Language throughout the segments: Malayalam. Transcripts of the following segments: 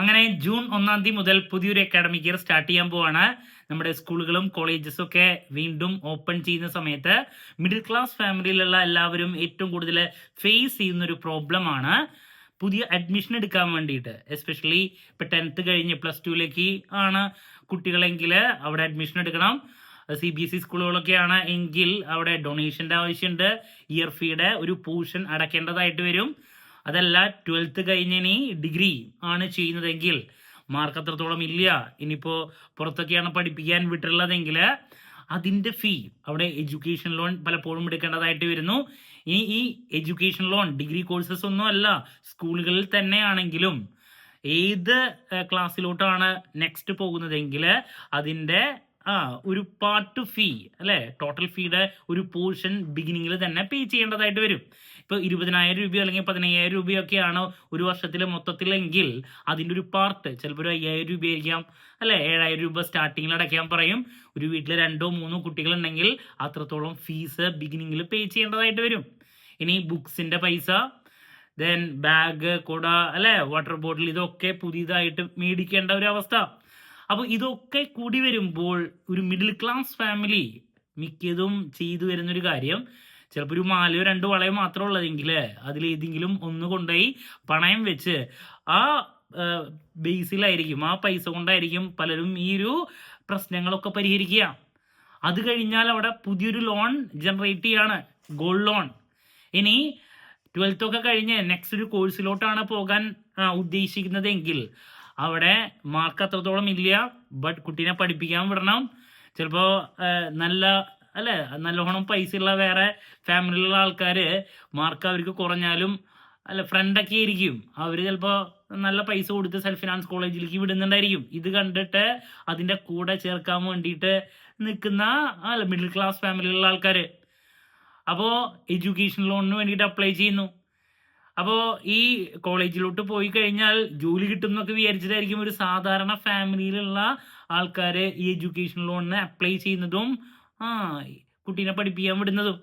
അങ്ങനെ ജൂൺ ഒന്നാം തീയതി മുതൽ പുതിയൊരു അക്കാഡമിക് ഇയർ സ്റ്റാർട്ട് ചെയ്യാൻ പോവാണ്. നമ്മുടെ സ്കൂളുകളും കോളേജസും ഒക്കെ വീണ്ടും ഓപ്പൺ ചെയ്യുന്ന സമയത്ത് മിഡിൽ ക്ലാസ് ഫാമിലിയിലുള്ള എല്ലാവരും ഏറ്റവും കൂടുതൽ ഫേസ് ചെയ്യുന്ന ഒരു പ്രോബ്ലമാണ് പുതിയ അഡ്മിഷൻ എടുക്കാൻ വേണ്ടിയിട്ട് എസ്പെഷ്യലി ഇപ്പം ടെൻത്ത് കഴിഞ്ഞ് പ്ലസ് ടുവിലേക്ക് ആണ് കുട്ടികളെങ്കിൽ അവിടെ അഡ്മിഷൻ എടുക്കണം. സി ബി എസ് ഇ സ്കൂളുകളൊക്കെയാണ് എങ്കിൽ അവിടെ ഡൊണേഷന്റെ ആവശ്യമുണ്ട്. ഇയർ ഫീയുടെ ഒരു പോർഷൻ അടയ്ക്കേണ്ടതായിട്ട് വരും. അതല്ല ട്വൽത്ത് കഴിഞ്ഞിനി ഡിഗ്രി ആണ് ചെയ്യുന്നതെങ്കിൽ മാർക്ക് അത്രത്തോളം ഇല്ല. ഇനിയിപ്പോൾ പുറത്തൊക്കെയാണ് പഠിപ്പിക്കാൻ വിട്ടുള്ളതെങ്കിൽ അതിന്റെ ഫീ അവിടെ എഡ്യൂക്കേഷൻ ലോൺ പലപ്പോഴും എടുക്കേണ്ടതായിട്ട് വരുന്നു. ഇനി ഈ എഡ്യൂക്കേഷൻ ലോൺ ഡിഗ്രി കോഴ്സസ് ഒന്നും അല്ല സ്കൂളുകളിൽ തന്നെയാണെങ്കിലും ഏത് ക്ലാസ്സിലോട്ടാണ് നെക്സ്റ്റ് പോകുന്നതെങ്കിൽ അതിന്റെ ആ ഒരു പാർട്ട് ഫീ അല്ലേ? ടോട്ടൽ ഫീയുടെ ഒരു പോർഷൻ ബിഗിനിങ്ങിൽ തന്നെ പേ ചെയ്യേണ്ടതായിട്ട് വരും. ഇപ്പോൾ ഇരുപതിനായിരം രൂപയോ അല്ലെങ്കിൽ പതിനയ്യായിരം രൂപയോ ഒക്കെയാണ് ഒരു വർഷത്തിൽ മൊത്തത്തിലെങ്കിൽ അതിന്റെ ഒരു പാർട്ട് ചിലപ്പോൾ ഒരു അയ്യായിരം രൂപയായിരിക്കാം അല്ലെ? ഏഴായിരം രൂപ സ്റ്റാർട്ടിങ്ങിൽ അടയ്ക്കാൻ പറയും. ഒരു വീട്ടിൽ രണ്ടോ മൂന്നോ കുട്ടികളുണ്ടെങ്കിൽ അത്രത്തോളം ഫീസ് ബിഗിനിങ്ങിൽ പേ ചെയ്യേണ്ടതായിട്ട് വരും. ഇനി ബുക്സിന്റെ പൈസ ദെൻ ബാഗ് കുട അല്ലെ? വാട്ടർ ബോട്ടിൽ ഇതൊക്കെ പുതിയതായിട്ട് മേടിക്കേണ്ട ഒരു അവസ്ഥ. അപ്പോൾ ഇതൊക്കെ കൂടി വരുമ്പോൾ ഒരു മിഡിൽ ക്ലാസ് ഫാമിലി മിക്കതും ചെയ്തു വരുന്നൊരു കാര്യം ചിലപ്പോൾ ഒരു മാലയോ രണ്ട് വളയോ മാത്രമേ ഉള്ളതെങ്കിൽ അതിലേതെങ്കിലും ഒന്ന് കൊണ്ടുപോയി പണയം വെച്ച് ആ ബേസിലായിരിക്കും ആ പൈസ കൊണ്ടായിരിക്കും പലരും ഈ ഒരു പ്രശ്നങ്ങളൊക്കെ പരിഹരിക്കുക. അത് കഴിഞ്ഞാൽ അവിടെ പുതിയൊരു ലോൺ ജനറേറ്റ് ചെയ്യാണ് ഗോൾഡ് ലോൺ ഇനി ട്വൽത്തൊക്കെ കഴിഞ്ഞ് നെക്സ്റ്റ് ഒരു കോഴ്സിലോട്ടാണ് പോകാൻ ഉദ്ദേശിക്കുന്നതെങ്കിൽ അവിടെ മാർക്ക് അത്രത്തോളം ഇല്ല ബട്ട് കുട്ടീനെ പഠിപ്പിക്കാൻ വിടണം. ചിലപ്പോൾ നല്ല അല്ലേ നല്ലോണം പൈസ ഉള്ള വേറെ ഫാമിലിയിലുള്ള ആൾക്കാർ മാർക്ക് അവർക്ക് കുറഞ്ഞാലും അല്ല ഫ്രണ്ടൊക്കെ ആയിരിക്കും. അവർ ചിലപ്പോൾ നല്ല പൈസ കൊടുത്ത് സെൽഫ് ഫിനാൻസ് കോളേജിലേക്ക് വിടുന്നുണ്ടായിരിക്കും. ഇത് കണ്ടിട്ട് അതിന്റെ കൂടെ ചേർക്കാൻ വേണ്ടിയിട്ട് നിൽക്കുന്ന അല്ല മിഡിൽ ക്ലാസ് ഫാമിലിയിലുള്ള ആൾക്കാർ അപ്പോൾ എഡ്യൂക്കേഷൻ ലോണിന് വേണ്ടിയിട്ട് അപ്ലൈ ചെയ്യുന്നു. അപ്പോൾ ഈ കോളേജിലോട്ട് പോയി കഴിഞ്ഞാൽ ജോലി കിട്ടും എന്നൊക്കെ വിചാരിച്ചിട്ടായിരിക്കും ഒരു സാധാരണ ഫാമിലിയിലുള്ള ആൾക്കാർ ഈ എഡ്യൂക്കേഷൻ ലോണിന് അപ്ലൈ ചെയ്യുന്നതും ആ കുട്ടീനെ പഠിപ്പിക്കാൻ വിടുന്നതും.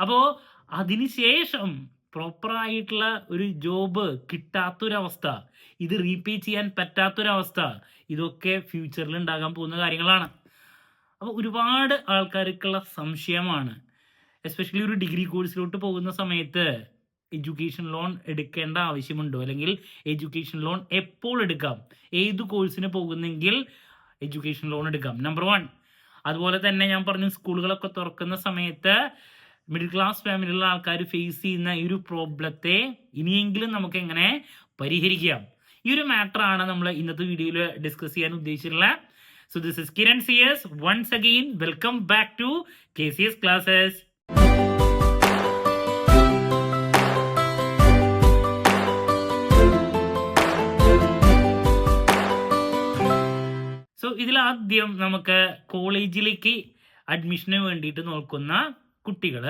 അപ്പോൾ അതിനുശേഷം പ്രോപ്പറായിട്ടുള്ള ഒരു ജോബ് കിട്ടാത്തൊരവസ്ഥ ഇത് റീപേ ചെയ്യാൻ പറ്റാത്തൊരവസ്ഥ ഇതൊക്കെ ഫ്യൂച്ചറിൽ ഉണ്ടാകാൻ പോകുന്ന കാര്യങ്ങളാണ്. അപ്പോൾ ഒരുപാട് ആൾക്കാർക്കുള്ള സംശയമാണ്. എസ്പെഷ്യലി ഒരു ഡിഗ്രി കോഴ്സിലോട്ട് പോകുന്ന സമയത്ത് എഡ്യൂക്കേഷൻ ലോൺ എടുക്കേണ്ട ആവശ്യമുണ്ടോ? അല്ലെങ്കിൽ എഡ്യൂക്കേഷൻ ലോൺ എപ്പോൾ എടുക്കാം? ഏത് കോഴ്സിന് പോകുന്നെങ്കിൽ എഡ്യൂക്കേഷൻ ലോൺ എടുക്കാം? നമ്പർ വൺ അതുപോലെ തന്നെ ഞാൻ പറഞ്ഞു സ്കൂളുകളൊക്കെ തുറക്കുന്ന സമയത്ത് മിഡിൽ ക്ലാസ് ഫാമിലിയിലുള്ള ആൾക്കാർ ഫേസ് ചെയ്യുന്ന ഈ ഒരു പ്രോബ്ലത്തെ ഇനിയെങ്കിലും നമുക്ക് എങ്ങനെ പരിഹരിക്കാം? ഈ ഒരു മാറ്ററാണ് നമ്മൾ ഇന്നത്തെ വീഡിയോയിൽ ഡിസ്കസ് ചെയ്യാൻ ഉദ്ദേശിച്ചിട്ടുള്ളത് so this is Kiran C S once again welcome back to K C S classes ആദ്യം നമുക്ക് കോളേജിലേക്ക് അഡ്മിഷന് വേണ്ടിയിട്ട് നോക്കുന്ന കുട്ടികൾ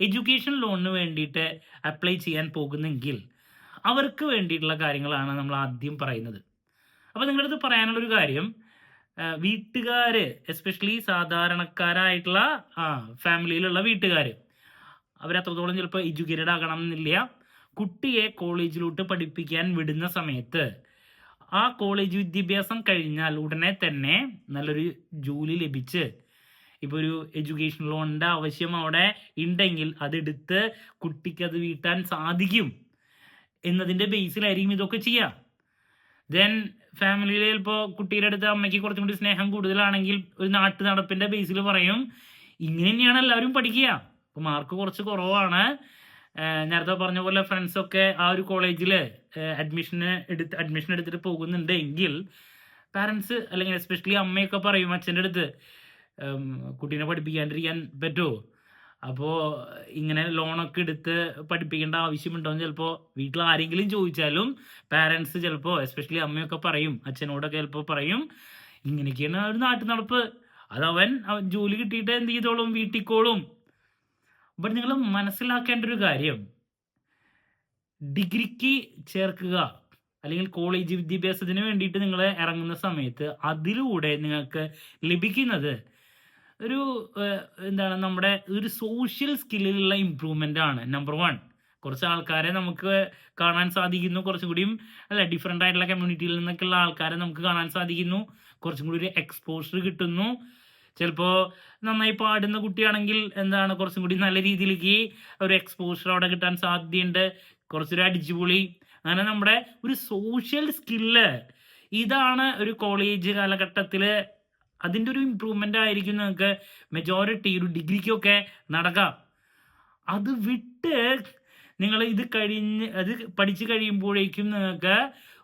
എഡ്യൂക്കേഷൻ ലോണിന് വേണ്ടിയിട്ട് അപ്ലൈ ചെയ്യാൻ പോകുന്നെങ്കിൽ അവർക്ക് വേണ്ടിയിട്ടുള്ള കാര്യങ്ങളാണ് നമ്മൾ ആദ്യം പറയുന്നത്. അപ്പോൾ നിങ്ങളുടെ അടുത്ത് പറയാനുള്ളൊരു കാര്യം വീട്ടുകാർ എസ്പെഷ്യലി സാധാരണക്കാരായിട്ടുള്ള ആ ഫാമിലിയിലുള്ള വീട്ടുകാർ അവരത്രത്തോളം ചിലപ്പോൾ എഡ്യൂക്കേറ്റഡ് ആകണം എന്നില്ല. കുട്ടിയെ കോളേജിലോട്ട് പഠിപ്പിക്കാൻ വിടുന്ന സമയത്ത് ആ കോളേജ് വിദ്യാഭ്യാസം കഴിഞ്ഞാൽ ഉടനെ തന്നെ നല്ലൊരു ജോലി ലഭിച്ച് ഇപ്പോൾ ഒരു എഡ്യൂക്കേഷൻ ലോണിന്റെ ആവശ്യം അവിടെ ഉണ്ടെങ്കിൽ അതെടുത്ത് കുട്ടിക്ക് അത് വീട്ടാൻ സാധിക്കും എന്നതിന്റെ ബേസിലായിരിക്കും ഇതൊക്കെ ചെയ്യുക ദെൻ ഫാമിലിയിൽ ചിലപ്പോൾ കുട്ടിയുടെ അടുത്ത് അമ്മയ്ക്ക് കുറച്ചും കൂടി സ്നേഹം കൂടുതലാണെങ്കിൽ ഒരു നാട്ടു നടപ്പിന്റെ ബേസിൽ പറയും ഇങ്ങനെ തന്നെയാണ് എല്ലാവരും പഠിക്കുക. അപ്പോൾ മാർക്ക് കുറച്ച് കുറവാണ്. നേരത്തെ പറഞ്ഞ പോലെ ഫ്രണ്ട്സൊക്കെ ആ ഒരു കോളേജിൽ അഡ്മിഷന് എടുത്ത് അഡ്മിഷൻ എടുത്തിട്ട് പോകുന്നുണ്ട് എങ്കിൽ പാരൻസ് അല്ലെങ്കിൽ എസ്പെഷ്യലി അമ്മയൊക്കെ പറയും അച്ഛന്റെ അടുത്ത് കുട്ടീനെ പഠിപ്പിക്കാണ്ടിരിക്കാൻ പറ്റുമോ അപ്പോൾ ഇങ്ങനെ ലോണൊക്കെ എടുത്ത് പഠിപ്പിക്കേണ്ട ആവശ്യമുണ്ടോ എന്ന് ചിലപ്പോൾ വീട്ടിൽ ആരെങ്കിലും ചോദിച്ചാലും പാരൻസ് ചിലപ്പോൾ എസ്പെഷ്യലി അമ്മയൊക്കെ പറയും അച്ഛനോടൊക്കെ ചിലപ്പോൾ പറയും ഇങ്ങനെയൊക്കെയാണ് ഒരു നാട്ടു നടപ്പ് അതവൻ ജോലി കിട്ടിയിട്ട് എന്ത് ചെയ്തോളും? വീട്ടിക്കോളും. ബട്ട് നിങ്ങൾ മനസ്സിലാക്കേണ്ട ഒരു കാര്യം. ഡിഗ്രിക്ക് ചേർക്കുക അല്ലെങ്കിൽ കോളേജ് വിദ്യാഭ്യാസത്തിന് വേണ്ടിയിട്ട് നിങ്ങൾ ഇറങ്ങുന്ന സമയത്ത് അതിലൂടെ നിങ്ങൾക്ക് ലഭിക്കുന്നത് ഒരു എന്താണ് നമ്മുടെ ഒരു സോഷ്യൽ സ്കില്ലിലുള്ള ഇമ്പ്രൂവ്മെന്റ് ആണ് നമ്പർ വൺ കുറച്ച് ആൾക്കാരെ നമുക്ക് കാണാൻ സാധിക്കുന്നു കുറച്ചും കൂടിയും അല്ല ഡിഫറെന്റ് ആയിട്ടുള്ള കമ്മ്യൂണിറ്റിയിൽ നിന്നൊക്കെയുള്ള ആൾക്കാരെ നമുക്ക് കാണാൻ സാധിക്കുന്നു. കുറച്ചും കൂടി ഒരു എക്സ്പോഷർ കിട്ടുന്നു. ചിലപ്പോൾ നന്നായി പാടുന്ന കുട്ടിയാണെങ്കിൽ എന്താണ് കുറച്ചും കൂടി നല്ല രീതിയിലേക്ക് ഒരു എക്സ്പോഷർ അവിടെ കിട്ടാൻ സാധ്യതയുണ്ട്. കുറച്ചൊരു അടിച്ചുപൊളി. അങ്ങനെ നമ്മുടെ ഒരു സോഷ്യൽ സ്കില്ല് ഇതാണ് ഒരു കോളേജ് കാലഘട്ടത്തിൽ അതിന്റെ ഒരു ഇമ്പ്രൂവ്മെന്റ് ആയിരിക്കും നിങ്ങൾക്ക് മെജോറിറ്റി ഒരു ഡിഗ്രിക്കൊക്കെ നടക്കാം. അത് വിട്ട് നിങ്ങൾ ഇത് കഴിഞ്ഞ് അത് പഠിച്ചു കഴിയുമ്പോഴേക്കും നിങ്ങൾക്ക്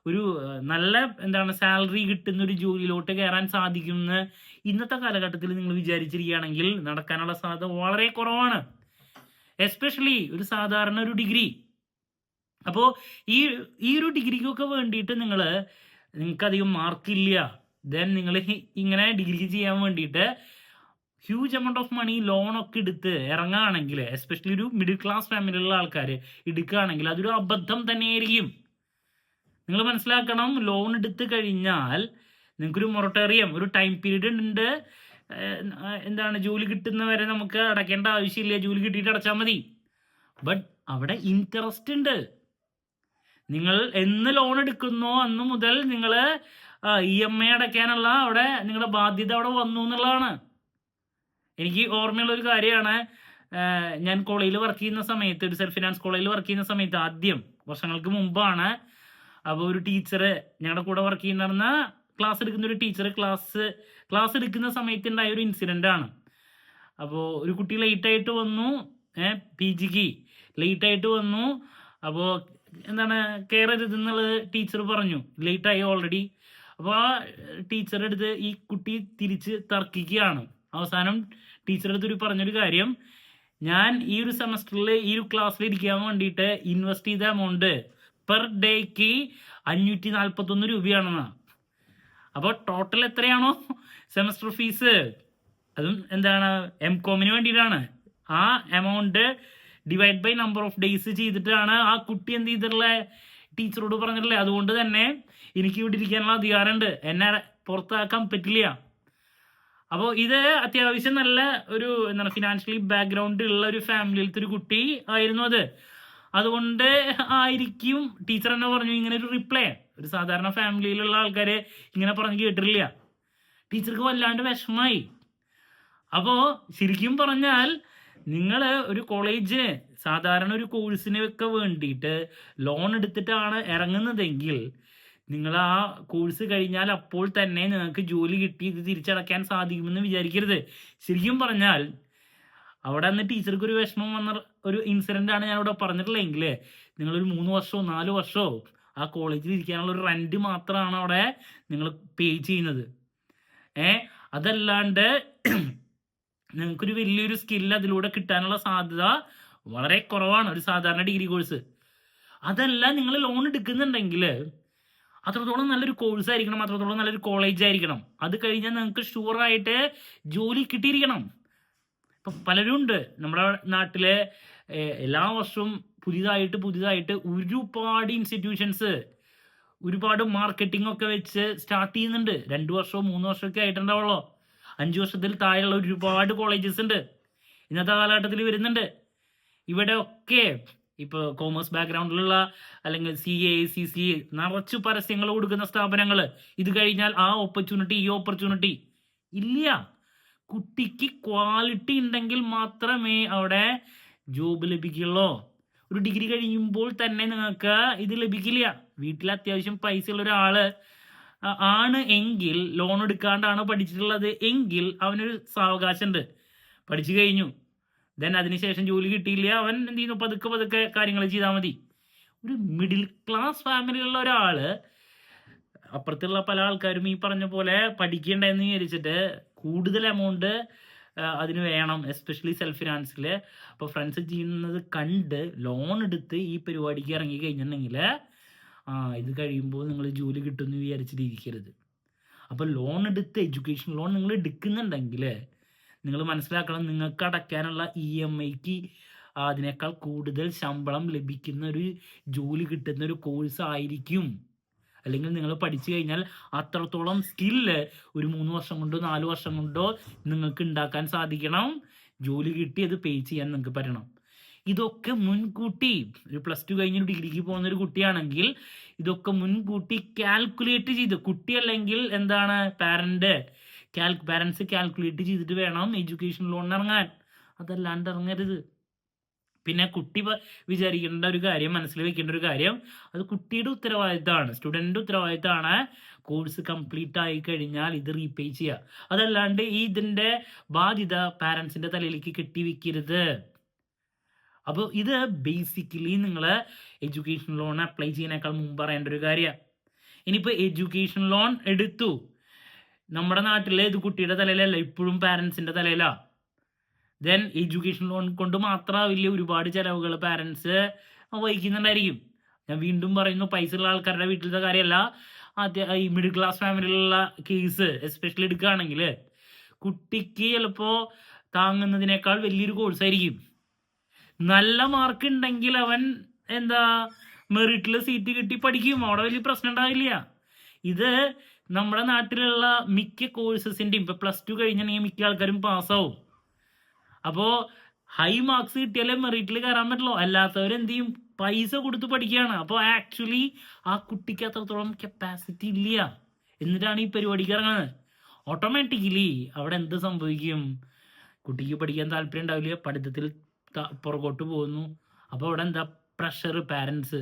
ഒരു നല്ല എന്താണ് സാലറി കിട്ടുന്ന ഒരു ജോലിയിലോട്ട് കയറാൻ സാധിക്കുമെന്ന് ഇന്നത്തെ കാലഘട്ടത്തിൽ നിങ്ങൾ വിചാരിച്ചിരിക്കുകയാണെങ്കിൽ നടക്കാനുള്ള സാധ്യത വളരെ കുറവാണ്. എസ്പെഷ്യലി ഒരു സാധാരണ ഒരു ഡിഗ്രി അപ്പോൾ ഈ ഈ ഒരു ഡിഗ്രിക്കൊക്കെ വേണ്ടിയിട്ട് നിങ്ങൾ നിങ്ങൾക്ക് അധികം മാർക്കില്ല ദെൻ നിങ്ങൾ ഇങ്ങനെ ഡിഗ്രി ചെയ്യാൻ വേണ്ടിയിട്ട് ഹ്യൂജ് എമൗണ്ട് ഓഫ് മണി ലോണൊക്കെ എടുത്ത് ഇറങ്ങുകയാണെങ്കിൽ എസ്പെഷ്യലി ഒരു മിഡിൽ ക്ലാസ് ഫാമിലിയിലുള്ള ആൾക്കാർ എടുക്കുകയാണെങ്കിൽ അതൊരു അബദ്ധം തന്നെയായിരിക്കും. നിങ്ങൾ മനസ്സിലാക്കണം ലോൺ എടുത്തു കഴിഞ്ഞാൽ നിങ്ങൾക്കൊരു മൊറട്ടോറിയം ഒരു ടൈം പീരീഡ് ഉണ്ട്. എന്താണ് ജോലി കിട്ടുന്നവരെ നമുക്ക് അടയ്ക്കേണ്ട ആവശ്യമില്ല. ജോലി കിട്ടിയിട്ട് അടച്ചാൽ മതി. ബട്ട് അവിടെ ഇൻട്രസ്റ്റ് ഉണ്ട്. നിങ്ങൾ എന്ന് ലോൺ എടുക്കുന്നോ അന്ന് മുതൽ നിങ്ങൾ ഇ എം ഐ അടയ്ക്കാനുള്ള അവിടെ നിങ്ങളുടെ ബാധ്യത അവിടെ വന്നു എന്നുള്ളതാണ്. എനിക്ക് ഓർമ്മയുള്ള ഒരു കാര്യമാണ്. ഞാൻ കോളേജിൽ വർക്ക് ചെയ്യുന്ന സമയത്ത് ഒരു സെൽഫ് ഫിനാൻസ് കോളേജിൽ വർക്ക് ചെയ്യുന്ന സമയത്ത് ആദ്യം വർഷങ്ങൾക്ക് മുമ്പാണ് അപ്പോൾ ഒരു ടീച്ചർ ഞങ്ങളുടെ കൂടെ വർക്ക് ചെയ്യുന്ന ക്ലാസ് എടുക്കുന്ന ഒരു ടീച്ചർ ക്ലാസ് ക്ലാസ് എടുക്കുന്ന സമയത്ത് ഉണ്ടായ ഒരു ഇൻസിഡന്റ് ആണ്. അപ്പോൾ ഒരു കുട്ടി ലേറ്റ് ആയിട്ട് വന്നു പി ജിക്ക് ലേറ്റ് ആയിട്ട് വന്നു. അപ്പോൾ എന്താണ് കയറരുത് എന്നുള്ളത് ടീച്ചർ പറഞ്ഞു. ലേറ്റ് ആയി ഓൾറെഡി അപ്പോൾ ആ ടീച്ചറുടെ അടുത്ത് ഈ കുട്ടി തിരിച്ച് തർക്കിക്കുകയാണ്. അവസാനം ടീച്ചറുടെ അടുത്ത് ഒരു പറഞ്ഞൊരു കാര്യം ഞാൻ ഈ ഒരു സെമസ്റ്ററിൽ ഈ ഒരു ക്ലാസ്സിൽ ഇരിക്കാൻ വേണ്ടിയിട്ട് ഇൻവെസ്റ്റ് ചെയ്ത എമൗണ്ട് പെർ ഡേക്ക് അഞ്ഞൂറ്റി നാൽപ്പത്തൊന്ന് രൂപയാണെന്നാണ് അപ്പോൾ ടോട്ടൽ എത്രയാണോ സെമസ്റ്റർ ഫീസ് അതും എന്താണ്? എം കോമിന് വേണ്ടിയിട്ടാണ്. ആ amount divide by number of days ചെയ്തിട്ടാണ് ആ കുട്ടി എന്ത് ചെയ്തിട്ടുള്ള? ടീച്ചറോട് പറഞ്ഞിട്ടില്ലേ അതുകൊണ്ട് തന്നെ എനിക്ക് ഇവിടെ ഇരിക്കാനുള്ള അധികാരമുണ്ട്. എന്നെ പുറത്താക്കാൻ പറ്റില്ല. അപ്പോൾ ഇത് അത്യാവശ്യം നല്ല ഒരു എന്താണ് ഫിനാൻഷ്യലി ബാക്ക്ഗ്രൗണ്ട് ഉള്ള ഒരു ഫാമിലിയിലത്തെ ഒരു കുട്ടി ആയിരുന്നു അത്. അതുകൊണ്ട് ആയിരിക്കും ടീച്ചർ എന്നെ പറഞ്ഞു ഇങ്ങനെ ഒരു റിപ്ലൈ ഒരു സാധാരണ ഫാമിലിയിലുള്ള ആൾക്കാരെ ഇങ്ങനെ പറഞ്ഞ് കേട്ടിട്ടില്ല. ടീച്ചർക്ക് വല്ലാണ്ട് വിഷമായി അപ്പോൾ ശരിക്കും പറഞ്ഞാൽ നിങ്ങൾ ഒരു കോളേജിന് സാധാരണ ഒരു കോഴ്സിനൊക്കെ വേണ്ടിയിട്ട് ലോൺ എടുത്തിട്ടാണ് ഇറങ്ങുന്നതെങ്കിൽ നിങ്ങൾ ആ കോഴ്സ് കഴിഞ്ഞാൽ അപ്പോൾ തന്നെ നിങ്ങൾക്ക് ജോലി കിട്ടി ഇത് തിരിച്ചടയ്ക്കാൻ സാധിക്കുമെന്ന് വിചാരിക്കരുത്. ശരിക്കും പറഞ്ഞാൽ അവിടെ അന്ന് ടീച്ചർക്ക് ഒരു വിഷമം വന്ന ഒരു ഇൻസിഡന്റ് ആണ് ഞാനിവിടെ പറഞ്ഞിട്ടുള്ളതെങ്കിൽ നിങ്ങളൊരു മൂന്ന് വർഷമോ നാല് വർഷമോ ആ കോളേജിൽ ഇരിക്കാനുള്ള ഒരു റെന്റ് മാത്രമാണ് അവിടെ നിങ്ങൾ പേ ചെയ്യുന്നത്. ഏ? അതല്ലാണ്ട് നിങ്ങൾക്കൊരു വലിയൊരു സ്കിൽ അതിലൂടെ കിട്ടാനുള്ള സാധ്യത വളരെ കുറവാണ് ഒരു സാധാരണ ഡിഗ്രി കോഴ്സ് അതല്ല നിങ്ങൾ ലോൺ എടുക്കുന്നുണ്ടെങ്കിൽ അത്രത്തോളം നല്ലൊരു കോഴ്സ് ആയിരിക്കണം അത്രത്തോളം നല്ലൊരു കോളേജ് ആയിരിക്കണം. അത് കഴിഞ്ഞാൽ നിങ്ങൾക്ക് ഷുവറായിട്ട് ജോലി കിട്ടിയിരിക്കണം. ഇപ്പം പലരും ഉണ്ട് നമ്മുടെ നാട്ടിലെ എല്ലാ വർഷവും പുതിയതായിട്ട് പുതിയതായിട്ട് ഒരുപാട് ഇൻസ്റ്റിറ്റ്യൂഷൻസ് ഒരുപാട് മാർക്കറ്റിംഗ് ഒക്കെ വെച്ച് സ്റ്റാർട്ട് ചെയ്യുന്നുണ്ട്. രണ്ട് വർഷമോ മൂന്ന് വർഷമൊക്കെ ആയിട്ടുണ്ടാവുള്ളൂ. അഞ്ച് വർഷത്തിൽ താഴെയുള്ള ഒരുപാട് കോളേജസ് ഉണ്ട്. ഇന്നത്തെ കാലഘട്ടത്തിൽ വരുന്നുണ്ട്. ഇവിടെ ഒക്കെ ഇപ്പോൾ കോമേഴ്സ് ബാക്ക്ഗ്രൗണ്ടിലുള്ള അല്ലെങ്കിൽ സി എ സി സി നിറച്ചു പരസ്യങ്ങൾ കൊടുക്കുന്ന സ്ഥാപനങ്ങൾ ഇത് കഴിഞ്ഞാൽ ആ ഓപ്പർച്യൂണിറ്റി ഈ ഓപ്പർച്യൂണിറ്റി ഇല്ല. കുട്ടിക്ക് ക്വാളിറ്റി ഉണ്ടെങ്കിൽ മാത്രമേ അവിടെ ജോബ് ലഭിക്കുള്ളൂ. ഒരു ഡിഗ്രി കഴിയുമ്പോൾ തന്നെ നിങ്ങൾക്ക് ഇത് ലഭിക്കില്ല. വീട്ടിൽ അത്യാവശ്യം പൈസയുള്ള ഒരാൾ ആ, ആണ് എങ്കിൽ ലോൺ എടുക്കാണ്ടാണ് പഠിച്ചിട്ടുള്ളത് എങ്കിൽ അവനൊരു സാവകാശമുണ്ട്. പഠിച്ചു കഴിഞ്ഞു. ദെൻ അതിനുശേഷം ജോലി കിട്ടിയില്ല. അവൻ എന്ത് ചെയ്യുന്നു? പതുക്കെ പതുക്കെ കാര്യങ്ങൾ ചെയ്താൽ മതി. ഒരു മിഡിൽ ക്ലാസ് ഫാമിലിയിലുള്ള ഒരാൾ അപ്പുറത്തുള്ള പല ആൾക്കാരും ഈ പറഞ്ഞ പോലെ പഠിക്കേണ്ടതെന്ന് വിചാരിച്ചിട്ട് കൂടുതൽ എമൗണ്ട് അതിന് വേണം എസ്പെഷ്യലി സെൽഫ് ഫിനാൻസിൽ അപ്പോൾ ഫ്രണ്ട്സ് ചെയ്യുന്നത് കണ്ട് ലോൺ എടുത്ത് ഈ പരിപാടിക്ക് ഇറങ്ങി കഴിഞ്ഞിട്ടുണ്ടെങ്കിൽ ആ ഇത് കഴിയുമ്പോൾ നിങ്ങൾ ജോലി കിട്ടുമെന്ന് വിചാരിച്ചിട്ട് ഇരിക്കരുത് അപ്പോൾ ലോൺ എടുത്ത് എഡ്യൂക്കേഷൻ ലോൺ നിങ്ങൾ എടുക്കുന്നുണ്ടെങ്കിൽ നിങ്ങൾ മനസ്സിലാക്കണം നിങ്ങൾക്ക് അടയ്ക്കാനുള്ള ഇ എം ഐക്ക് അതിനേക്കാൾ കൂടുതൽ ശമ്പളം ലഭിക്കുന്ന ഒരു ജോലി കിട്ടുന്ന ഒരു കോഴ്സ് ആയിരിക്കും. അല്ലെങ്കിൽ നിങ്ങൾ പഠിച്ചു കഴിഞ്ഞാൽ അത്രത്തോളം സ്കില്ല് ഒരു മൂന്ന് വർഷം കൊണ്ടോ നാല് വർഷം കൊണ്ടോ നിങ്ങൾക്ക് ഉണ്ടാക്കാൻ സാധിക്കണം. ജോലി കിട്ടി അത് പേ ചെയ്യാൻ നിങ്ങൾക്ക് പറ്റണം. ഇതൊക്കെ മുൻകൂട്ടി ഒരു പ്ലസ് ടു കഴിഞ്ഞ് ഡിഗ്രിക്ക് പോകുന്ന ഒരു കുട്ടിയാണെങ്കിൽ ഇതൊക്കെ മുൻകൂട്ടി കാൽക്കുലേറ്റ് ചെയ്ത് കുട്ടിയല്ലെങ്കിൽ എന്താണ് പാരന്റ് കാൽ പാരൻസ് കാൽക്കുലേറ്റ് ചെയ്തിട്ട് വേണം എഡ്യൂക്കേഷൻ ലോണിന് ഇറങ്ങാൻ. അതല്ലാണ്ട് ഇറങ്ങരുത്. പിന്നെ കുട്ടി വിചാരിക്കേണ്ട ഒരു കാര്യം മനസ്സിൽ വെക്കേണ്ട ഒരു കാര്യം അത് കുട്ടിയുടെ ഉത്തരവാദിത്തമാണ് സ്റ്റുഡന്റിന്റെ ഉത്തരവാദിത്തമാണ് കോഴ്സ് കംപ്ലീറ്റ് ആയി കഴിഞ്ഞാൽ ഇത് റീപേ ചെയ്യുക. അതല്ലാണ്ട് ഈ ഇതിന്റെ ബാധ്യത പാരൻസിന്റെ തലയിലേക്ക് കെട്ടി വെക്കരുത്. അപ്പോൾ ഇത് ബേസിക്കലി നിങ്ങൾ എഡ്യൂക്കേഷൻ ലോൺ അപ്ലൈ ചെയ്യുന്നതിനേക്കാൾ മുമ്പ് അറിയേണ്ട ഒരു കാര്യമാണ് ഇനിയിപ്പോൾ എഡ്യൂക്കേഷൻ ലോൺ എടുത്തു. നമ്മുടെ നാട്ടിലെ ഇത് കുട്ടിയുടെ തലയിലല്ല ഇപ്പോഴും പാരൻസിന്റെ തലയിലാണ് ദെൻ എഡ്യൂക്കേഷൻ ലോൺ കൊണ്ട് മാത്രമാവില്ല ഒരുപാട് ചിലവുകൾ പാരൻസ് വഹിക്കുന്നുണ്ടായിരിക്കും. ഞാൻ വീണ്ടും പറയുന്നു പൈസ ഉള്ള ആൾക്കാരുടെ വീട്ടിലത്തെ കാര്യമല്ല ഈ മിഡിൽ ക്ലാസ് ഫാമിലിയിലുള്ള കേസ് എസ്പെഷ്യലി എടുക്കുകയാണെങ്കിൽ കുട്ടിക്ക് ചിലപ്പോൾ താങ്ങുന്നതിനേക്കാൾ വലിയൊരു കോഴ്സായിരിക്കും നല്ല മാർക്ക് ഉണ്ടെങ്കിൽ അവൻ എന്താ മെറിറ്റിൽ സീറ്റ് കിട്ടി പഠിക്കും. അവിടെ വലിയ പ്രശ്നം ഉണ്ടാവില്ല. ഇത് നമ്മുടെ നാട്ടിലുള്ള മിക്ക കോഴ്സസിന്റെയും ഇപ്പം പ്ലസ് ടു കഴിഞ്ഞിട്ടുണ്ടെങ്കിൽ മിക്ക ആൾക്കാരും പാസ്സാവും അപ്പോൾ ഹൈ മാർക്സ് കിട്ടിയാലേ മെറിറ്റിൽ കയറാൻ പറ്റുള്ളൂ. അല്ലാത്തവർ എന്ത് ചെയ്യും? പൈസ കൊടുത്ത് പഠിക്കുകയാണ്. അപ്പോൾ ആക്ച്വലി ആ കുട്ടിക്ക് അത്രത്തോളം കപ്പാസിറ്റി ഇല്ല. എന്നിട്ടാണ് ഈ പരിപാടിക്ക് ഇറങ്ങുന്നത് ഓട്ടോമാറ്റിക്കലി അവിടെ എന്ത് സംഭവിക്കും? കുട്ടിക്ക് പഠിക്കാൻ താല്പര്യം ഉണ്ടാവില്ല. പഠിത്തത്തിൽ പുറകോട്ട് പോകുന്നു. അപ്പോൾ അവിടെ എന്താ? പ്രഷർ പാരൻസ്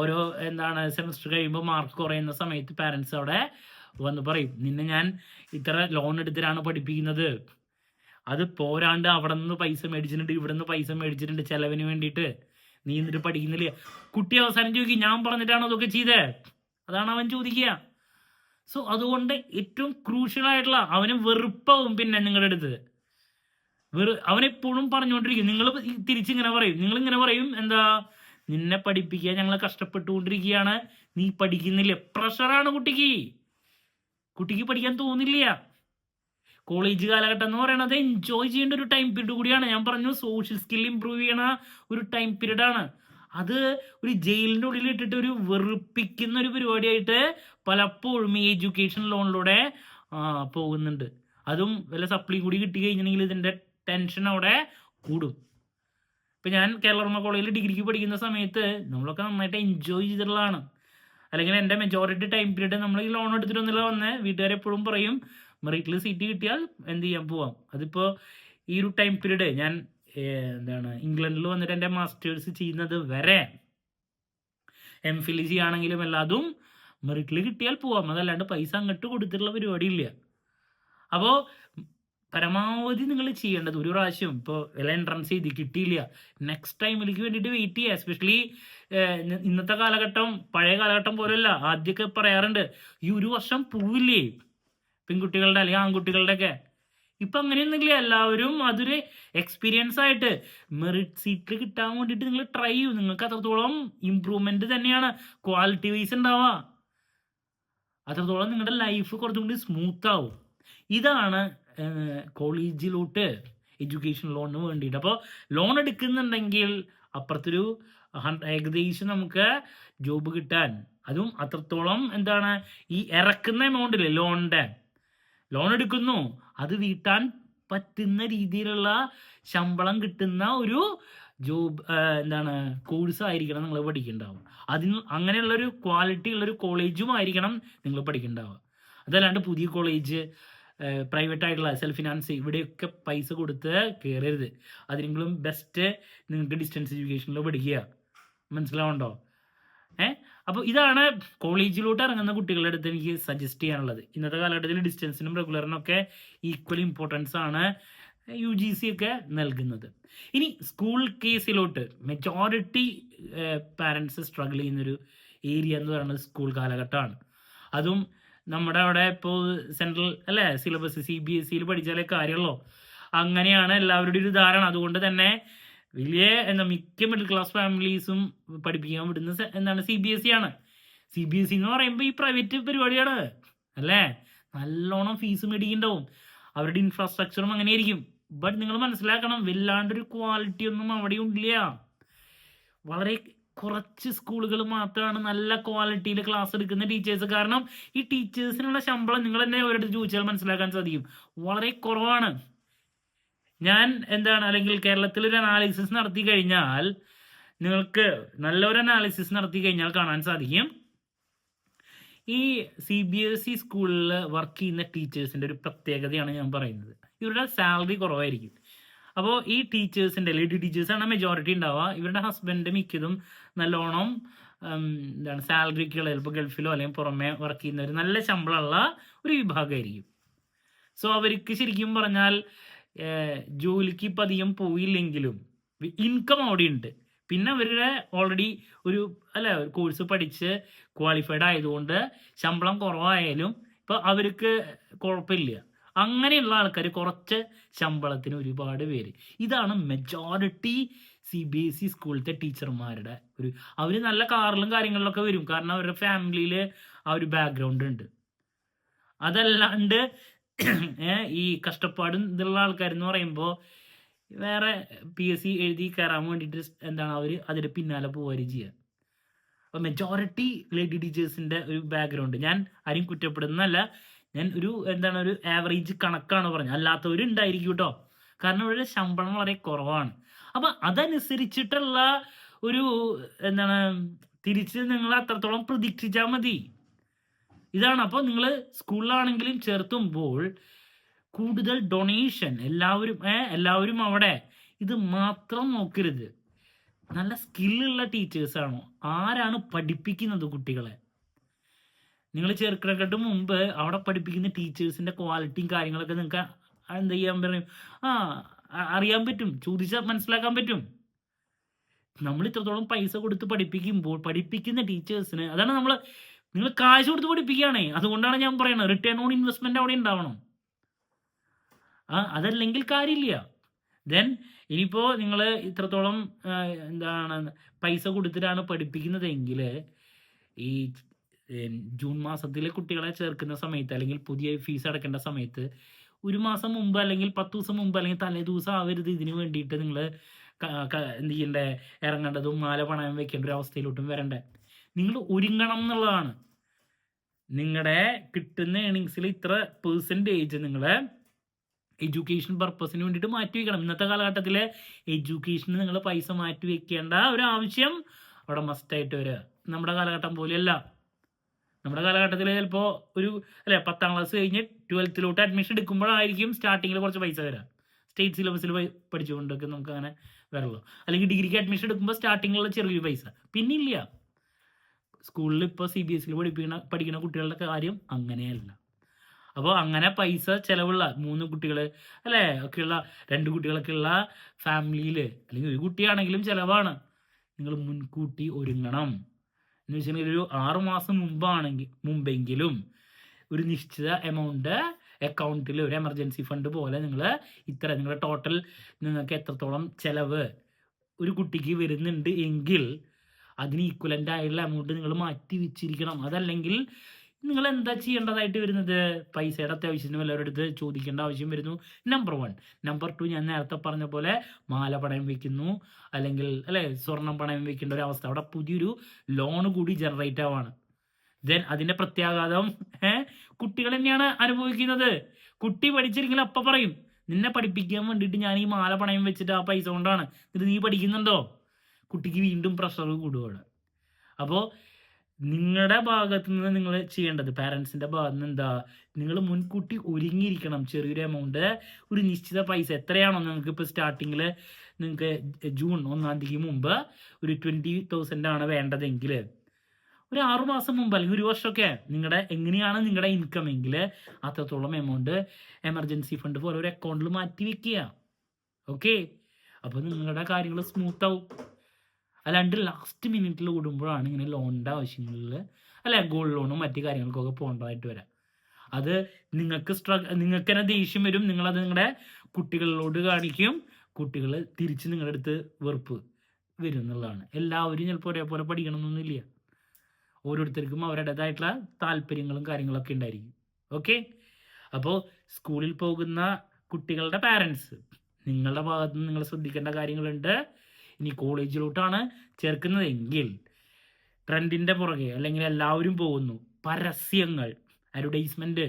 ഓരോ എന്താണ് സെമസ്റ്റർ കഴിയുമ്പോൾ മാർക്ക് കുറയുന്ന സമയത്ത് പാരൻസ് അവിടെ വന്ന് പറയും നിന്നെ ഞാൻ ഇത്ര ലോൺ എടുത്തിട്ടാണ് പഠിപ്പിക്കുന്നത്. അത് പോരാണ്ട് അവിടെ നിന്ന് പൈസ മേടിച്ചിട്ടുണ്ട് ഇവിടെ നിന്ന് പൈസ മേടിച്ചിട്ടുണ്ട് ചെലവിന് വേണ്ടിയിട്ട്. നീ എന്നിട്ട് പഠിക്കുന്നില്ല? കുട്ടി അവസാനം ചോദിക്കും ഞാൻ പറഞ്ഞിട്ടാണോ അതൊക്കെ ചെയ്തേ? അതാണ് അവൻ ചോദിക്കുക. സോ അതുകൊണ്ട് ഏറ്റവും ക്രൂഷ്യൽ ആയിട്ടുള്ള അവന് വെറുപ്പാവും പിന്നെ നിങ്ങളുടെ അടുത്ത്. വെറു അവനെപ്പോഴും പറഞ്ഞുകൊണ്ടിരിക്കും നിങ്ങൾ തിരിച്ചിങ്ങനെ പറയും നിങ്ങൾ ഇങ്ങനെ പറയും എന്താ നിന്നെ പഠിപ്പിക്കാൻ ഞങ്ങൾ കഷ്ടപ്പെട്ടുകൊണ്ടിരിക്കുകയാണ് നീ പഠിക്കുന്നില്ല? പ്രഷറാണ് കുട്ടിക്ക്. കുട്ടിക്ക് പഠിക്കാൻ തോന്നില്ല. കോളേജ് കാലഘട്ടം എന്ന് പറയുന്നത് എൻജോയ് ചെയ്യേണ്ട ഒരു ടൈം പീരീഡ് കൂടിയാണ്. ഞാൻ പറഞ്ഞു സോഷ്യൽ സ്കിൽ ഇമ്പ്രൂവ് ചെയ്യണ ഒരു ടൈം പീരീഡ് ആണ്. അത് ഒരു ജയിലിന്റെ ഉള്ളിൽ ഇട്ടിട്ട് ഒരു വെറുപ്പിക്കുന്ന ഒരു പരിപാടിയായിട്ട് പലപ്പോഴും ഈ എഡ്യൂക്കേഷൻ ലോണിലൂടെ പോകുന്നുണ്ട്. അതും വല്ല സപ്ലി കൂടി കിട്ടി കഴിഞ്ഞിട്ടുണ്ടെങ്കിൽ ഇതിന്റെ ടെൻഷൻ അവിടെ കൂടും. ഇപ്പം ഞാൻ കേരളർമ്മ കോളേജിൽ ഡിഗ്രിക്ക് പഠിക്കുന്ന സമയത്ത് നമ്മളൊക്കെ നന്നായിട്ട് എൻജോയ് ചെയ്തിട്ടുള്ളതാണ്. അല്ലെങ്കിൽ എന്റെ മെജോറിറ്റി ടൈം പീരീഡ് നമ്മൾ ഈ ലോൺ എടുത്തിട്ടൊന്നുമില്ല വന്ന്. വീട്ടുകാരെപ്പോഴും പറയും മെറിറ്റിൽ സീറ്റ് കിട്ടിയാൽ എന്ത് ചെയ്യാൻ പോവാം. അതിപ്പോൾ ഈ ഒരു ടൈം പീരീഡ് ഞാൻ എന്താണ് ഇംഗ്ലണ്ടിൽ വന്നിട്ട് എന്റെ മാസ്റ്റേഴ്സ് ചെയ്യുന്നത് വരെ എം ഫിൽ ചെയ്യുകയാണെങ്കിലും എല്ലാതും മെറിറ്റിൽ കിട്ടിയാൽ പോവാം. അതല്ലാണ്ട് പൈസ അങ്ങോട്ട് കൊടുത്തിട്ടുള്ള പരിപാടി ഇല്ല. അപ്പോൾ പരമാവധി നിങ്ങൾ ചെയ്യേണ്ടത് ഒരു പ്രാവശ്യം ഇപ്പോൾ വില എൻട്രൻസ് ചെയ്ത് കിട്ടിയില്ല. നെക്സ്റ്റ് ടൈമിലേക്ക് വേണ്ടിയിട്ട് വെയിറ്റ് ചെയ്യുക. എസ്പെഷ്യലി ഇന്നത്തെ കാലഘട്ടം പഴയ കാലഘട്ടം പോലെയല്ല. ആദ്യമൊക്കെ പറയാറുണ്ട് ഈ ഒരു വർഷം പോവില്ലേ? പെൺകുട്ടികളുടെ അല്ലെങ്കിൽ ആൺകുട്ടികളുടെ ഒക്കെ ഇപ്പം അങ്ങനെയൊന്നുമില്ല. എല്ലാവരും അതൊരു എക്സ്പീരിയൻസ് ആയിട്ട് മെറിറ്റ് സീറ്റിൽ കിട്ടാൻ വേണ്ടിയിട്ട് നിങ്ങൾ ട്രൈ ചെയ്യും. നിങ്ങൾക്ക് അത്രത്തോളം ഇമ്പ്രൂവ്മെന്റ് തന്നെയാണ്. ക്വാളിറ്റി വൈസ് ഉണ്ടാവുക. അത്രത്തോളം നിങ്ങളുടെ ലൈഫ് കുറച്ചും കൂടി സ്മൂത്ത് ആവും. ഇതാണ് കോളേജിലോട്ട് എഡ്യൂക്കേഷൻ ലോണിന് വേണ്ടിയിട്ട്. അപ്പോൾ ലോൺ എടുക്കുന്നുണ്ടെങ്കിൽ അപ്പുറത്തൊരു ഏകദേശം നമുക്ക് ജോബ് കിട്ടാൻ. അതും അത്രത്തോളം എന്താണ്? ഈ ഇറക്കുന്ന എമൗണ്ടില്ലേ ലോണിന്റെ ലോൺ എടുക്കുന്നു. അത് വീട്ടാൻ പറ്റുന്ന രീതിയിലുള്ള ശമ്പളം കിട്ടുന്ന ഒരു ജോബ് എന്താണ് കോഴ്സ് ആയിരിക്കണം നിങ്ങൾ പഠിക്കേണ്ടാവുക. അതിന് അങ്ങനെയുള്ളൊരു ക്വാളിറ്റി ഉള്ളൊരു കോളേജും ആയിരിക്കണം നിങ്ങൾ പഠിക്കേണ്ടാവുക. അതല്ലാണ്ട് പുതിയ കോളേജ് പ്രൈവറ്റ് ആയിട്ടുള്ള സെൽഫ് ഫിനാൻസ് ഇവിടെയൊക്കെ പൈസ കൊടുത്ത് കയറരുത് അതിനെങ്കിലും ബെസ്റ്റ് നിങ്ങൾക്ക് ഡിസ്റ്റൻസ് എഡ്യൂക്കേഷനിൽ പഠിക്കുക. മനസ്സിലാവുണ്ടോ ഏ? അപ്പോൾ ഇതാണ് കോളേജിലോട്ട് ഇറങ്ങുന്ന കുട്ടികളുടെ അടുത്ത് എനിക്ക് സജസ്റ്റ് ചെയ്യാനുള്ളത്. ഇന്നത്തെ കാലഘട്ടത്തിൽ ഡിസ്റ്റൻസിനും റെഗുലറിനും ഒക്കെ ഈക്വൽ ഇമ്പോർട്ടൻസ് ആണ് യു ജി സി ഒക്കെ നൽകുന്നത്. ഇനി സ്കൂൾ കേസിലോട്ട് മെജോറിറ്റി പാരൻസ് സ്ട്രഗിൾ ചെയ്യുന്നൊരു ഏരിയ എന്ന് പറയുന്നത് സ്കൂൾ കാലഘട്ടമാണ്. അതും നമ്മുടെ അവിടെ ഇപ്പോൾ സെൻട്രൽ അല്ലേ സിലബസ് സി ബി എസ് സിയിൽ പഠിച്ചാലേ കാര്യമുള്ളൂ. അങ്ങനെയാണ് എല്ലാവരുടെയും ഒരു ധാരണ. അതുകൊണ്ട് തന്നെ വലിയ എന്താ മിക്ക മിഡിൽ ക്ലാസ് ഫാമിലീസും പഠിപ്പിക്കാൻ വിടുന്ന എന്താണ് സി ബി എസ് ആണ്. സി ബി എസ് എന്ന് പറയുമ്പോൾ ഈ പ്രൈവറ്റ് പരിപാടിയാണ് അല്ലേ? നല്ലോണം ഫീസ് മേടിക്കുന്നുണ്ടാവും അവരുടെ ഇൻഫ്രാസ്ട്രക്ചറും അങ്ങനെ ആയിരിക്കും ബട്ട് നിങ്ങൾ മനസ്സിലാക്കണം വല്ലാണ്ടൊരു ക്വാളിറ്റി ഒന്നും അവിടെ ഇല്ല. വളരെ കുറച്ച് സ്കൂളുകൾ മാത്രമാണ് നല്ല ക്വാളിറ്റിയിൽ ക്ലാസ് എടുക്കുന്ന ടീച്ചേഴ്സ് കാരണം ഈ ടീച്ചേഴ്സിനുള്ള ശമ്പളം നിങ്ങൾ തന്നെ അവരുടെ ചോദിച്ചാൽ മനസ്സിലാക്കാൻ സാധിക്കും. വളരെ കുറവാണ്. ഞാൻ എന്താണ് അല്ലെങ്കിൽ കേരളത്തിൽ ഒരു അനാലിസിസ് നടത്തി കഴിഞ്ഞാൽ നിങ്ങൾക്ക് നല്ലൊരു അനാലിസിസ് നടത്തി കഴിഞ്ഞാൽ കാണാൻ സാധിക്കും. ഈ സി ബി എസ് ഇ സ്കൂളിൽ വർക്ക് ചെയ്യുന്ന ടീച്ചേഴ്സിന്റെ ഒരു പ്രത്യേകതയാണ് ഞാൻ പറയുന്നത്. ഇവരുടെ സാലറി കുറവായിരിക്കും. അപ്പോൾ ഈ ടീച്ചേഴ്സിന്റെ ലേഡി ടീച്ചേഴ്സാണ് മെജോറിറ്റി ഉണ്ടാവുക. ഇവരുടെ ഹസ്ബൻഡ് മിക്കതും നല്ലോണം എന്താണ് സാലറിക്കുള്ള ചിലപ്പോൾ ഗൾഫിലോ അല്ലെങ്കിൽ പുറമെ വർക്ക് ചെയ്യുന്ന ഒരു നല്ല ശമ്പളമുള്ള ഒരു വിഭാഗമായിരിക്കും. സോ അവർക്ക് ശരിക്കും പറഞ്ഞാൽ ജോലിക്ക് ഇപ്പം അധികം പോയില്ലെങ്കിലും ഇൻകം അവിടെ ഉണ്ട് പിന്നെ അവരുടെ ഓൾറെഡി ഒരു അല്ല കോഴ്സ് പഠിച്ച് ക്വാളിഫൈഡ് ആയതുകൊണ്ട് ശമ്പളം കുറവായാലും ഇപ്പം അവർക്ക് കുഴപ്പമില്ല. അങ്ങനെയുള്ള ആൾക്കാർ കുറച്ച് ശമ്പളത്തിന് ഒരുപാട് പേര്. ഇതാണ് majority C B S E സ്കൂളിലത്തെ ടീച്ചർമാരുടെ ഒരു അവർ നല്ല കാറിലും കാര്യങ്ങളിലൊക്കെ വരും. കാരണം അവരുടെ ഫാമിലിയിൽ ആ ഒരു ബാക്ക്ഗ്രൗണ്ട് ഉണ്ട്. അതല്ലാണ്ട് ഈ കഷ്ടപ്പാടും ഇതുള്ള ആൾക്കാരെന്ന് പറയുമ്പോൾ വേറെ പി എസ് സി എഴുതി കയറാൻ വേണ്ടിയിട്ട് എന്താണ് അവർ അതിന്റെ പിന്നാലെ പോവുകയും ചെയ്യുക അപ്പോൾ മെജോറിറ്റി ലേഡി ടീച്ചേഴ്സിന്റെ ഒരു ബാക്ക്ഗ്രൗണ്ട് ഞാൻ ആരും കുറ്റപ്പെടുന്നതല്ല ഞാൻ ഒരു എന്താണ് ഒരു ആവറേജ് കണക്കാണ് പറഞ്ഞത്. അല്ലാത്തവരുണ്ടായിരിക്കും കേട്ടോ. കാരണം അവരുടെ ശമ്പളം വളരെ കുറവാണ്. അപ്പം അതനുസരിച്ചിട്ടുള്ള ഒരു എന്താണ് തിരിച്ച് നിങ്ങൾ അത്രത്തോളം പ്രതീക്ഷിച്ചാൽ മതി. ഇതാണ് അപ്പോൾ നിങ്ങൾ സ്കൂളിലാണെങ്കിലും ചേർത്തുമ്പോൾ കൂടുതൽ ഡൊണേഷൻ എല്ലാവരും എല്ലാവരും അവിടെ ഇത് മാത്രം നോക്കരുത്. നല്ല സ്കില്ലുള്ള ടീച്ചേഴ്സാണോ ആരാണ് പഠിപ്പിക്കുന്നത് കുട്ടികളെ? നിങ്ങൾ ചേർക്കണക്കാട്ട് മുമ്പ് അവിടെ പഠിപ്പിക്കുന്ന ടീച്ചേഴ്സിന്റെ ക്വാളിറ്റിയും കാര്യങ്ങളൊക്കെ നിങ്ങൾക്ക് എന്താ ചെയ്യാൻ പറയും? ആ അറിയാൻ പറ്റും ചോദിച്ചാൽ മനസ്സിലാക്കാൻ പറ്റും. നമ്മൾ ഇത്രത്തോളം പൈസ കൊടുത്ത് പഠിപ്പിക്കുമ്പോൾ പഠിപ്പിക്കുന്ന ടീച്ചേഴ്സിന് അതാണ് നമ്മൾ നിങ്ങൾ കാശ് കൊടുത്ത് പഠിപ്പിക്കുകയാണേ. അതുകൊണ്ടാണ് ഞാൻ പറയുന്നത് റിട്ടേൺ ഓൺ ഇൻവെസ്റ്റ്മെന്റ് അവിടെ ഉണ്ടാവണം. ആ അതല്ലെങ്കിൽ കാര്യമില്ല. ദെൻ ഇനിയിപ്പോൾ നിങ്ങൾ ഇത്രത്തോളം എന്താണ് പൈസ കൊടുത്തിട്ടാണ് പഠിപ്പിക്കുന്നതെങ്കിൽ ഈ ജൂൺ മാസത്തിലെ കുട്ടികളെ ചേർക്കുന്ന സമയത്ത് അല്ലെങ്കിൽ പുതിയ ഫീസ് അടക്കേണ്ട സമയത്ത് ഒരു മാസം മുമ്പ് അല്ലെങ്കിൽ പത്ത് ദിവസം മുമ്പ് അല്ലെങ്കിൽ തലേ ദിവസം ആവരുത്. ഇതിന് വേണ്ടിയിട്ട് നിങ്ങൾ എന്ത് ചെയ്യണ്ടേ? ഇറങ്ങേണ്ടതും മാല പണയം വെക്കേണ്ട ഒരു അവസ്ഥയിലോട്ടും വരണ്ടേ. നിങ്ങൾ ഒരുങ്ങണം എന്നുള്ളതാണ്. നിങ്ങളുടെ കിട്ടുന്ന ഏണിങ്സിൽ ഇത്ര പേഴ്സന്റേജ് നിങ്ങൾ എഡ്യൂക്കേഷൻ പർപ്പസിന് വേണ്ടിയിട്ട് മാറ്റി വയ്ക്കണം ഇന്നത്തെ കാലഘട്ടത്തിൽ എഡ്യൂക്കേഷന് നിങ്ങൾ പൈസ മാറ്റി വയ്ക്കേണ്ട ഒരു ആവശ്യം അവിടെ മസ്റ്റായിട്ട് വരിക നമ്മുടെ കാലഘട്ടം പോലെയല്ല. നമ്മുടെ കാലഘട്ടത്തിൽ ചിലപ്പോൾ ഒരു അല്ലെ പത്താം ക്ലാസ് കഴിഞ്ഞ് ട്വൽത്തിലോട്ട് അഡ്മിഷൻ എടുക്കുമ്പോഴായിരിക്കും സ്റ്റാർട്ടിങ്ങിൽ കുറച്ച് പൈസ വരാം. സ്റ്റേറ്റ് സിലബസിൽ പഠിച്ചുകൊണ്ടൊക്കെ നമുക്ക് അങ്ങനെ വരുള്ളൂ. അല്ലെങ്കിൽ ഡിഗ്രിക്ക് അഡ്മിഷൻ എടുക്കുമ്പോൾ സ്റ്റാർട്ടിങ്ങിലുള്ള ചെറിയൊരു പൈസ. പിന്നെ ഇല്ല സ്കൂളിൽ ഇപ്പോൾ സി ബി എസ് സിയിൽ പഠിപ്പിക്കുന്ന പഠിക്കുന്ന കുട്ടികളുടെ കാര്യം അങ്ങനെയല്ല. അപ്പോൾ അങ്ങനെ പൈസ ചിലവുള്ള മൂന്ന് കുട്ടികൾ അല്ലേ? ഒക്കെയുള്ള രണ്ട് കുട്ടികളൊക്കെ ഉള്ള ഫാമിലിയിൽ അല്ലെങ്കിൽ ഒരു കുട്ടിയാണെങ്കിലും ചിലവാണ്. നിങ്ങൾ മുൻകൂട്ടി ഒരുങ്ങണം. എന്ന് വെച്ചിട്ടുണ്ടെങ്കിൽ ഒരു ആറ് മാസം മുമ്പാണെങ്കിൽ മുമ്പെങ്കിലും ഒരു നിശ്ചിത എമൗണ്ട് അക്കൗണ്ടിൽ ഒരു എമർജൻസി ഫണ്ട് പോലെ നിങ്ങൾ ഇത്ര നിങ്ങളുടെ ടോട്ടൽ നിങ്ങൾക്ക് എത്രത്തോളം ചിലവ് ഒരു കുട്ടിക്ക് വരുന്നുണ്ട് എങ്കിൽ അതിന് ഈക്വലന്റായുള്ള എമൗണ്ട് നിങ്ങൾ മാറ്റി വെച്ചിരിക്കണം. അതല്ലെങ്കിൽ നിങ്ങൾ എന്താ ചെയ്യേണ്ടതായിട്ട് വരുന്നത്? പൈസയുടെ അത്യാവശ്യത്തിന് വല്ലവരുടെ അടുത്ത് ചോദിക്കേണ്ട ആവശ്യം വരുന്നു. നമ്പർ വൺ നമ്പർ ടു ഞാൻ നേരത്തെ പറഞ്ഞ പോലെ മാല പണയം വെക്കുന്നു. അല്ലെങ്കിൽ അല്ലെ സ്വർണം പണയം വെക്കേണ്ട ഒരു അവസ്ഥ. അവിടെ പുതിയൊരു ലോൺ കൂടി ജനറേറ്റ് ആവാണ്. ദെൻ അതിന്റെ പ്രത്യാഘാതം കുട്ടികൾ തന്നെയാണ് അനുഭവിക്കുന്നത്. കുട്ടി പഠിച്ചിരിക്കൽ അപ്പ പറയും നിന്നെ പഠിപ്പിക്കാൻ വേണ്ടിയിട്ട് ഞാൻ ഈ മാല പണയം വെച്ചിട്ട് ആ പൈസ കൊണ്ടാണ്. ഇത് നീ പഠിക്കുന്നുണ്ടോ? കുട്ടിക്ക് വീണ്ടും പ്രഷർ കൂടുകയാണ് അപ്പോൾ നിങ്ങളുടെ ഭാഗത്തു നിന്ന് നിങ്ങൾ ചെയ്യേണ്ടത് പാരൻസിന്റെ ഭാഗത്ത് നിന്ന് എന്താ നിങ്ങൾ മുൻകൂട്ടി ഒരുങ്ങിയിരിക്കണം. ചെറിയൊരു എമൗണ്ട് ഒരു നിശ്ചിത പൈസ. എത്രയാണോ നിങ്ങൾക്ക് ഇപ്പോൾ സ്റ്റാർട്ടിങ്ങിൽ നിങ്ങൾക്ക് ജൂൺ ഒന്നാം തീയതി മുമ്പ് ഒരു ട്വന്റി തൗസൻഡ് ആണ് വേണ്ടതെങ്കിൽ ഒരു ആറു മാസം മുമ്പ് അല്ലെങ്കിൽ ഒരു വർഷമൊക്കെ നിങ്ങളുടെ എങ്ങനെയാണ് നിങ്ങളുടെ ഇൻകം എങ്കിൽ അത്രത്തോളം എമൗണ്ട് എമർജൻസി ഫണ്ട് പോലെ ഒരു അക്കൗണ്ടിൽ മാറ്റി വെക്കുക. ഓക്കെ അപ്പോൾ നിങ്ങളുടെ കാര്യങ്ങൾ സ്മൂത്ത് ആവും. അല്ലാണ്ട് ലാസ്റ്റ് മിനിറ്റിൽ കൂടുമ്പോഴാണ് ഇങ്ങനെ ലോണിന്റെ ആവശ്യങ്ങളിൽ അല്ല ഗോൾഡ് ലോണും മറ്റു കാര്യങ്ങൾക്കൊക്കെ പോകേണ്ടതായിട്ട് വരാം. അത് നിങ്ങൾക്ക് സ്ട്രഗ് നിങ്ങൾക്ക് തന്നെ ദേഷ്യം വരും. നിങ്ങളത് നിങ്ങളുടെ കുട്ടികളിലോട് കാണിക്കും. കുട്ടികൾ തിരിച്ച് നിങ്ങളുടെ അടുത്ത് വെറുപ്പ് വരും എന്നുള്ളതാണ്. എല്ലാവരും ചിലപ്പോൾ ഒരേപോലെ പഠിക്കണമെന്നൊന്നുമില്ല. ഓരോരുത്തർക്കും അവരുടേതായിട്ടുള്ള താല്പര്യങ്ങളും കാര്യങ്ങളൊക്കെ ഉണ്ടായിരിക്കും. ഓക്കെ അപ്പോൾ സ്കൂളിൽ പോകുന്ന കുട്ടികളുടെ പാരൻസ് നിങ്ങളുടെ ഭാഗത്ത് നിന്ന് നിങ്ങൾ ശ്രദ്ധിക്കേണ്ട കാര്യങ്ങളുണ്ട്. ഇനി കോളേജിലോട്ടാണ് ചേർക്കുന്നതെങ്കിൽ ട്രെൻഡിന്റെ പുറകെ അല്ലെങ്കിൽ എല്ലാവരും പോകുന്നു. പരസ്യങ്ങൾ അഡ്വർടൈസ്മെന്റ്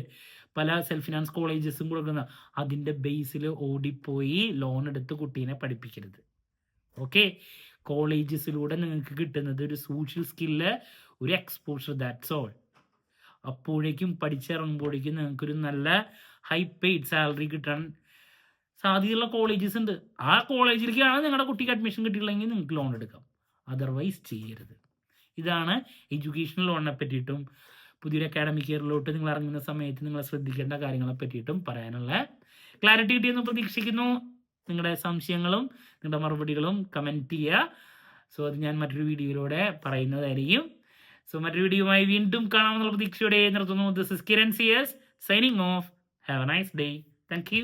പല സെൽഫ് ഫിനാൻസ് കോളേജസും കൊടുക്കുന്ന അതിന്റെ ബേസിൽ ഓടിപ്പോയി ലോൺ എടുത്ത് കുട്ടീനെ പഠിപ്പിക്കരുത്. ഓക്കെ കോളേജസിലൂടെ നിങ്ങൾക്ക് കിട്ടുന്നത് ഒരു സോഷ്യൽ സ്കില്ല് ഒരു എക്സ്പോഷർ ദാറ്റ്സ് ഓൾ അപ്പോഴേക്കും പഠിച്ചിറങ്ങുമ്പോഴേക്കും നിങ്ങൾക്കൊരു നല്ല ഹൈ പെയ്ഡ് സാലറി കിട്ടാൻ സാധ്യതയുള്ള കോളേജസ് ഉണ്ട്. ആ കോളേജിലേക്കാണ് നിങ്ങളുടെ കുട്ടിക്ക് അഡ്മിഷൻ കിട്ടിയില്ലെങ്കിൽ നിങ്ങൾക്ക് ലോൺ എടുക്കാം. അതർവൈസ് ചെയ്യരുത്. ഇതാണ് എഡ്യൂക്കേഷൻ ലോണിനെ പറ്റിയിട്ടും പുതിയൊരു അക്കാഡമിക് ഇയറിലോട്ട് നിങ്ങൾ ഇറങ്ങുന്ന സമയത്ത് നിങ്ങൾ ശ്രദ്ധിക്കേണ്ട കാര്യങ്ങളെ പറ്റിയിട്ടും പറയാനുള്ള ക്ലാരിറ്റി കിട്ടിയെന്ന് പ്രതീക്ഷിക്കുന്നു. നിങ്ങളുടെ സംശയങ്ങളും നിങ്ങളുടെ മറുപടികളും കമന്റ് ചെയ്യുക. സോ അത് ഞാൻ മറ്റൊരു വീഡിയോയിലൂടെ പറയുന്നതായിരിക്കും. സോ മറ്റൊരു വീഡിയോയുമായി വീണ്ടും കാണാമെന്നുള്ള പ്രതീക്ഷയോടെ നിർത്തുന്നു. This is Kiran C S signing off have a nice day thank you